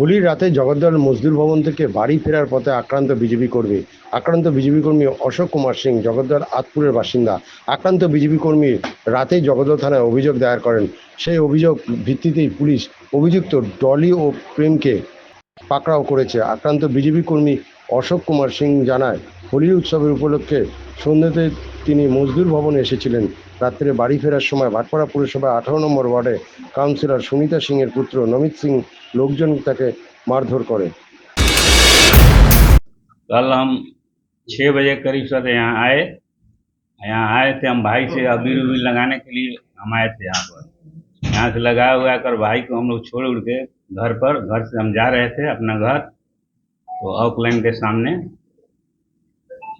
হোলির রাতে জগদ্দল মজদুর ভবন থেকে বাড়ি ফেরার পথে আক্রান্ত বিজেপি কর্মী। আক্রান্ত বিজেপি কর্মী অশোক কুমার সিং, জগদ্দল আতপুরের বাসিন্দা। আক্রান্ত বিজেপি কর্মী রাতে জগদ্দল থানায় অভিযোগ দায়ের করেন। সেই অভিযোগ ভিত্তিতেই পুলিশ অভিযুক্ত ডলি ও প্রেমকে পাকড়াও করেছে। আক্রান্ত বিজেপি কর্মী অশোক কুমার সিং জানায় হোলি উৎসবের উপলক্ষে সন্ধ্যেতে তিনি মজদুর ভবনে এসেছিলেন রাত্রে বাড়ি ফেরার সময় ভাটপাড়া পুরসভা আঠারো নম্বর ওয়ার্ডে কাউন্সিলর সুনিতা সিংয়ের পুত্র নমিত সিং লোকজন তাকে মারধর করে कल हम छः बजे करीब सर यहाँ आए यहाँ आए थे हम भाई से अबीर उबीर लगाने के लिए हम आए थे यहाँ पर यहाँ से लगाया हुआ कर भाई को हम लोग छोड़ उड़ के घर पर घर से हम जा रहे थे अपना घर तो ऑकलैंड के सामने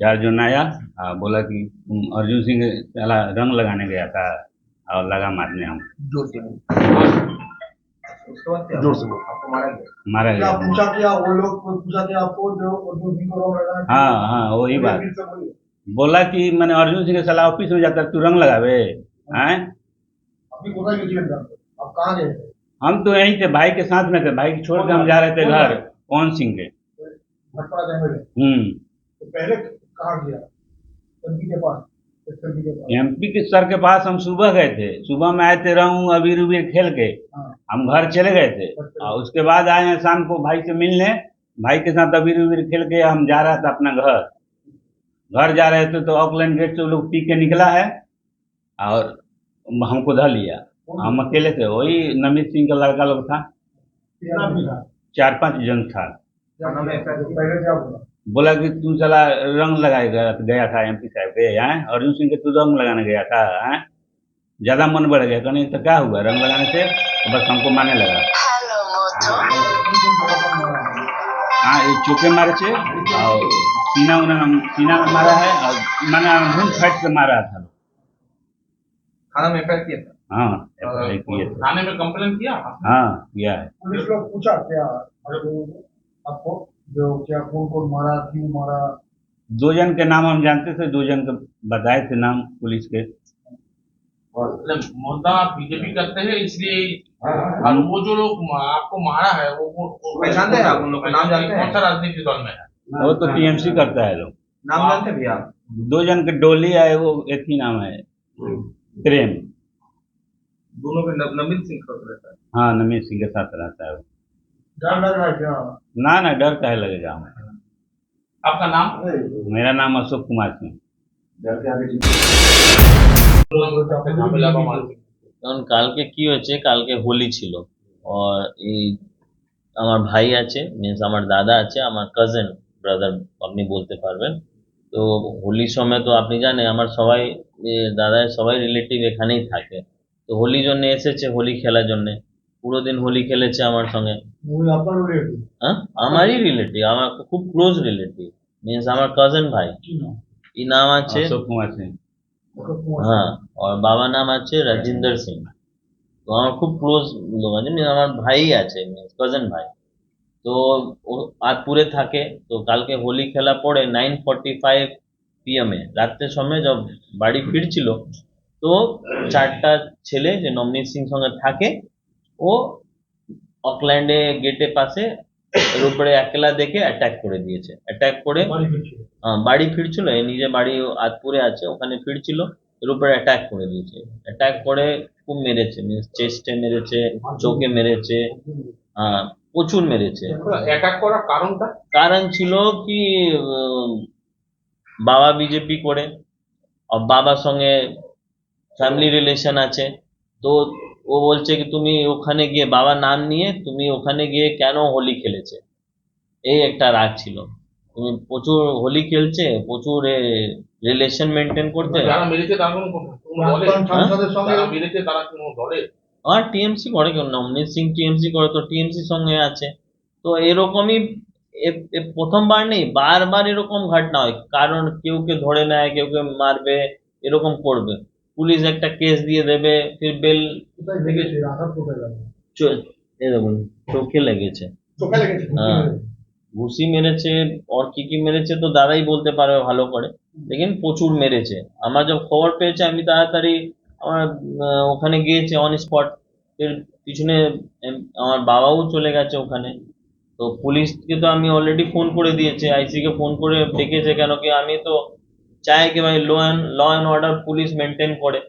चार जन आया आ, बोला कि अर्जुन सिंह साला रंग लगाने गया था और लगा मारने हम। ज़ोर से। ज़ोर से। मारा गया? मारा क्या गया पूछा क्या वो लोग पूछा क्या आपको जो अर्जुन सिंह को लगाना हाँ हाँ वही बात। बोला कि मैंने अर्जुन सिंह के साला ऑफ़िस में जाकर तू रंग लगावे हैं हम तो यहीं थे भाई के साथ में थे। भाई को छोड़ के हम जा रहे थे घर। पवन सिंह के? हम्म। तो पहले कहाँ गया एमपी के पास एसपी के पास। एमपी के सर के पास हम सुबह गए थे। सुबह में आए थे रहूँ अबीर उबीर खेल के। हाँ। हम घर चले गए थे। और उसके बाद आए हैं शाम को भाई से मिलने। भाई के साथ अबीर उबीर खेल के हम जा रहा था अपना घर। घर जा रहे थे तो ऑकलैंड गेट से वो लोग पी के निकला है और हमको धर लिया। हम अकेले थे वही नमित सिंह का लड़का लोग था। चार पाँच जन था। बोला? क्या कि तू चला रंग लगाए गया, गया था एमपी साहब के हैं? अर्जुन सिंह के तू रंग लगाने गया था हैं? ज़्यादा मन बढ़ गया कहने तो क्या हुआ रंग लगाने से? तो बस हमको मारने लगा। हाँ ये चौके मारे थे और सीना उन्हें हम सीना में मारा है और मैंने घूम फाइट से मारा था। थाना में एफआईआर किया था? हाँ किए थे। थाने में कंप्लेन किया? हाँ किया। है पुलिस लोग पूछा क्या? आपको? जो क्या कौन कौन मारा क्यों मारा? दो जन के नाम हम जानते थे दो जन के बताए थे नाम पुलिस के। मतलब मुद्दा बीजेपी करते हैं इसलिए और वो जो लोग आपको मारा है वो पहचानते हैं आप उन लोग का नाम जानते हैं? कौन सा राजनीतिक दल में है? वो तो टीएमसी करता है लोग। नाम जानते हैं भैया? दो जन के डोली है वो एक ही नाम है। प्रेम। दोनों के नवनीत सिंह रहता है। हाँ नमीत सिंह के साथ रहता है वो। डर लग रहा है क्या? ना ना डर काहे लगेगा हमें आपका नाम मेरा नाम अशोक कुमार सिंह झमेला का मालिक কারণ কালকে কি হয়েছে কালকে হোলি ছিল আর এই আমার ভাই আছে মিনস আমার দাদা আছে আমার কাজিন ব্রাদার আপনি বলতে পারবেন তো হোলির সময় তো আপনি জানেন আমার সবাই এ, দাদার সবাই রিলেটিভ এখানেই থাকে তো হোলির জন্য এসেছে হোলি খেলার জন্য পুরো দিন হোলি খেলেছে আমার সঙ্গে। হ্যাঁ? আমারই রিলেটিভ আমার খুব ক্লোজ রিলেটিভ মিনস আমার কাজিন ভাই। ই নাম? আছে? হ্যাঁ আর বাবা নাম আছে রাজিন্দর সিং। তো আমার খুব ক্লোজ লোক আছে আমার ভাই আছে কাজিন ভাই। তো ও আতপুরে থাকে তো কালকে হোলি খেলা পড়ে নাইন ফর্টি ফাইভ পিএমে রাত্রের সময় যখন বাড়ি ফিরছিল তো চারটা ছেলে যে নমনীত সিং সঙ্গে থাকে ও অকল্যান্ডে গেটে পাশে এর উপরে একলা দেখে অ্যাটাক করে দিয়েছে। অ্যাটাক করে বাড়ি ফিরছিল। এ নিজে বাড়ি আতপুরে আছে ওখানে ফিরছিল এর উপরে অ্যাটাক করে দিয়েছে। অ্যাটাক করে খুব মেরেছে মিনস চেস্টে মেরেছে চোখে মেরেছে আহ, প্রচুর মেরেছে। অ্যাটাক করার কারণটা? কারণ ছিল কি বাবা বিজেপি করে বাবার সঙ্গে ফ্যামিলি রিলেশন আছে তো ও বলছে কি তুমি ওখানে গিয়ে বাবার নাম নিয়ে তুমি ওখানে গিয়ে কেন হোলি খেলেছে? এই একটা রাগ ছিল। তুমি প্রচুর হোলি খেলছে প্রচুর রিলেশন মেনটেন করতে। কোনো কোনো কোনো আর টিএমসি করে কেউ নবনীত সিং টিএমসি করে তো টিএমসি সঙ্গে আছে। তো এরকমই প্রথমবার নেই বারবার এরকম ঘটনা হয়। কারণ কেউ কে ধরে নেয় কেউ কে মারবে এরকম করবে। পুলিশ একটা কেস দিয়ে দেবে ফির বেল কোথায় লেগেছে? আঘাত কোথায় লাগে চ- চোখে লেগেছে। চোখে লেগেছে হ্যাঁ। ঘুষি মেরেছে আর কি কি মেরেছে তো দাদাই বলতে পারবে ভালো করে। দেখেন প্রচুর মেরেছে। আমার যখন খবর পেয়েছে আমি তাড়াতাড়ি আমার ওখানে গিয়েছে অন স্পট এর পিছনে আমার বাবাও চলে গেছে ওখানে। তো পুলিশকে তো আমি অলরেডি ফোন করে দিয়েছি আইসি কে ফোন করে ডেকেছে কেন কি? আমি তো চাই কি ভাই law and law and order police maintain করে।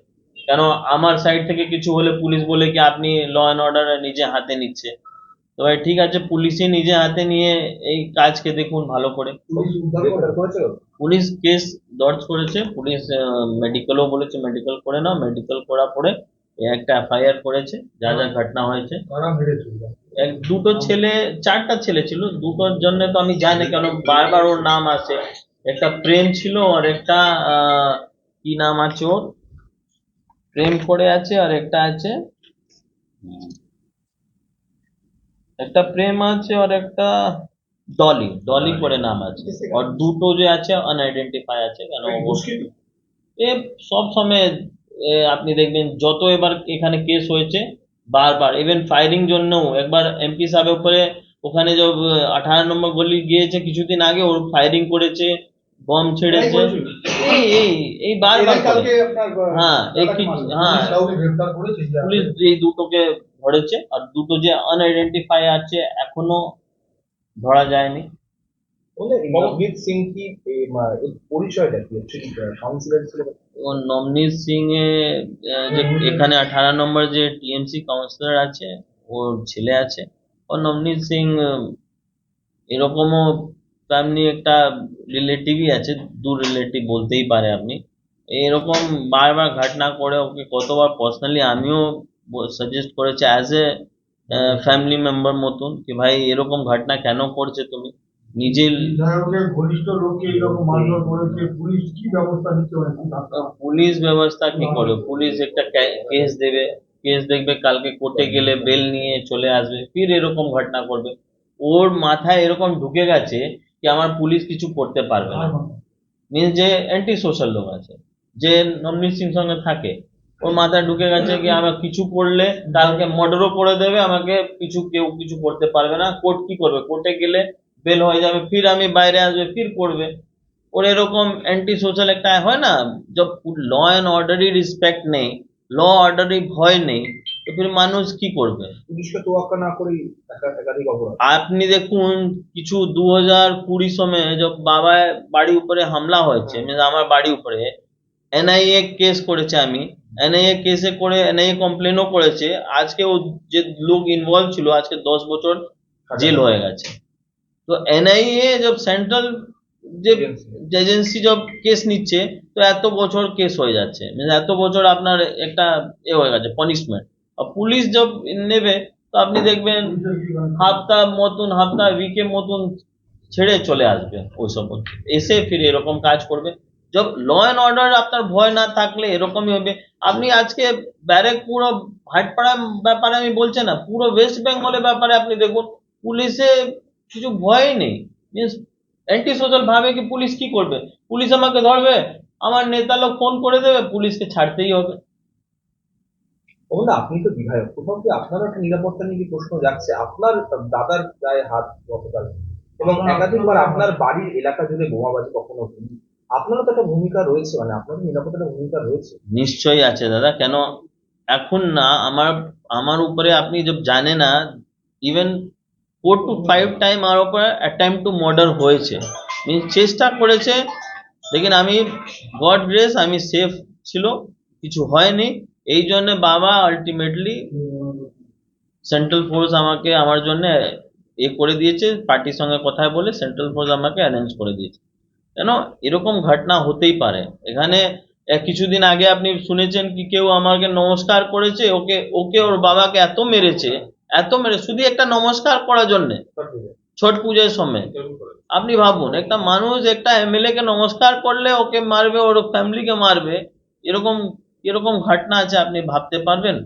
কেন আমার সাইড থেকে কিছু হলে পুলিশ বলে কি আপনি ল অ্যান্ড অর্ডার নিজে হাতে নিচ্ছে। তো ভাই ঠিক আছে পুলিশই নিজে হাতে নিয়ে এই কাজকে দেখুন ভালো করে। পুলিশ কেস দর্জ করেছে পুলিশ মেডিকেলও বলেছে মেডিকেল করে নাও মেডিকেল করা পরে একটা এফআইআর করেছে যা যা ঘটনা হয়েছে। এক দুটো ছেলে চারটা ছেলে ছিল দুটোর জন্য তো আমি জানি কেন বারবার ওর নাম আছে একটা প্রেম ছিল আর একটা আহ, কি নাম আছে ওর? প্রেম করে আছে আর একটা আছে। একটা প্রেম আছে আর একটা ডলি ডলি করে নাম আছে। আর দুটো যে আছে আনআইডেন্টিফাই আছে কেন এ সব সময় আপনি দেখবেন যত এবার এখানে কেস হয়েছে বারবার ইভেন ফায়ারিং জন্যও। একবার এমপি সাহেবের উপরে ওখানে যে আঠারো নম্বর গলি গিয়েছে কিছুদিন আগে ওর ফায়ারিং করেছে। বম ছেড়েছে এই এই এই বারবার কালকে আপনার হ্যাঁ, হ্যাঁ। পুলিশ এই দুটোকে ধরেছে আর দুটো যে আনআইডেন্টিফাই আছে এখনও ধরা যায়নি। নবনীত সিং কি এর পরিচয়টা কি? কাউন্সিলর ছিল? ও নবনীত সিং। এ এখানে আঠারো নম্বর যে টিএমসি কাউন্সিলর আছে ওর ছেলে আছে। ও নবনীত সিং এরকমও তেমনি একটা রিলেটিভই আছে দু রিলেটিভ বলতেই পারে আপনি। এরকম বারবার ঘটনা করে ওকে কতবার পার্সোনালি আমিও সাজেস্ট করেছি অ্যাজ এ ফ্যামিলি মেম্বার মতন কি ভাই এরকম ঘটনা কেন করছে তুমি? নিজে ঘনিষ্ঠ লোককে এইরকম মারধর করেছে পুলিশ কি ব্যবস্থা নিতে হবে পুলিশ ব্যবস্থা কি করে? পুলিশ একটা কেস দেবে কেস দেখবে কালকে কোর্টে গেলে বেল নিয়ে চলে আসবে ফির এরকম ঘটনা করবে। ওর মাথায় এরকম ঢুকে গেছে কি আমার পুলিশ কিছু করতে পারবে না। মিনস যে অ্যান্টি সোশ্যাল লোক আছে যে নবনীত সিং সঙ্গে থাকে ওর মাথায় ঢুকে গেছে কি আমার কিছু করলে কালকে মর্ডারও করে দেবে আমাকে কিছু কেউ কিছু করতে পারবে না। কোর্ট কি করবে? কোর্টে গেলে বেল হয়ে যাবে ফির আমি বাইরে আসবে ফির করবে। ওর এরকম অ্যান্টি সোশ্যাল একটা হয় না জব ল অ্যান্ড অর্ডারই রেসপেক্ট নেই ল অর্ডারই ভয় নেই তো ফির মানুষ কি করবে? পুলিশকে তোয়াক্কা না করেই একাধিক অপরাধ। আপনি দেখুন কিছু দু হাজার কুড়ি সময় যখন বাবা বাড়ি উপরে হামলা হয়েছে means আমার বাড়ি উপরে এনআইএ কেস করেছে আমি। এনআইএ কেসে করে এনআইএ কমপ্লেনও করেছে। আজকে ও যে লোক ইনভলভ ছিল আজকে দশ বছর জেল হয়ে গেছে। তো এনআইএ জব সেন্ট্রাল যে এজেন্সি জব কেস নিচ্ছে তো এত বছর কেস হয়ে যাচ্ছে। means এত বছর আপনার একটা এ হয়ে গেছে পানিশমেন্ট পুলিশ জব নেবে, তো আপনি দেখবেন হাফতা মতন, হাফতা উইকের মতন ছেড়ে চলে আসবে ওইসব এসে ফিরে এরকম কাজ করবে। জব ল অ্যান্ড অর্ডার আপনার ভয় না থাকলে এরকমই হবে। আপনি আজকে ব্যারেক পুরো ভাটপাড়া ব্যাপারে আমি বলছি না, পুরো ওয়েস্ট বেঙ্গলের ব্যাপারে আপনি দেখুন, পুলিশে কিছু ভয়ই নেই। মিনস অ্যান্টি সোশ্যাল ভাবে কি পুলিশ কি করবে? পুলিশ আমাকে ধরবে, আমার নেতা লোক ফোন করে দেবে, পুলিশকে ছাড়তেই হবে। বন্ধু আপনি তো বিধায়ক কোথাও কি আপনারও একটা নিরাপত্তা নিয়ে প্রশ্ন যাচ্ছে? আপনার দাদার গায়ে হাত গতকাল। এবং একাধিকবার আপনার বাড়ির এলাকা জুড়ে বোমাবাজি কখনো হয়নি। আপনারও তো একটা ভূমিকা রয়েছে মানে আপনারও নিরাপত্তার ভূমিকা রয়েছে। নিশ্চয়ই আছে দাদা কেন এখন না আমার আমার উপরে আপনি জব জানে না even four to five time আমার উপরে অ্যাটেম্প টু মার্ডার হয়েছে। মিনস চেষ্টা করেছে লেকিন আমি গড গ্রেস আমি সেফ ছিল কিছু হয়নি। এই জন্য বাবা আলটিমেটলি সেন্ট্রাল ফোর্স আমাকে আমার জন্য এ করে দিয়েছে পার্টির সঙ্গে কথা বলে সেন্ট্রাল ফোর্স আমাকে অ্যারেঞ্জ করে দিয়েছে। কেন? এরকম ঘটনা হতেই পারে। এখানে কিছুদিন আগে আপনি শুনেছেন কি কেউ আমাকে নমস্কার করেছে, ওকে ওকে ওর বাবাকে এত মেরেছে, এত মেরে, শুধু একটা নমস্কার করার জন্যে? ছট পুজোর সময়। আপনি ভাবুন, একটা মানুষ একটা এমএলএ কে নমস্কার করলে ওকে মারবে, ওর ফ্যামিলিকে মারবে, এরকম এরকম ঘটনা আছে আপনি ভাবতে পারবেন?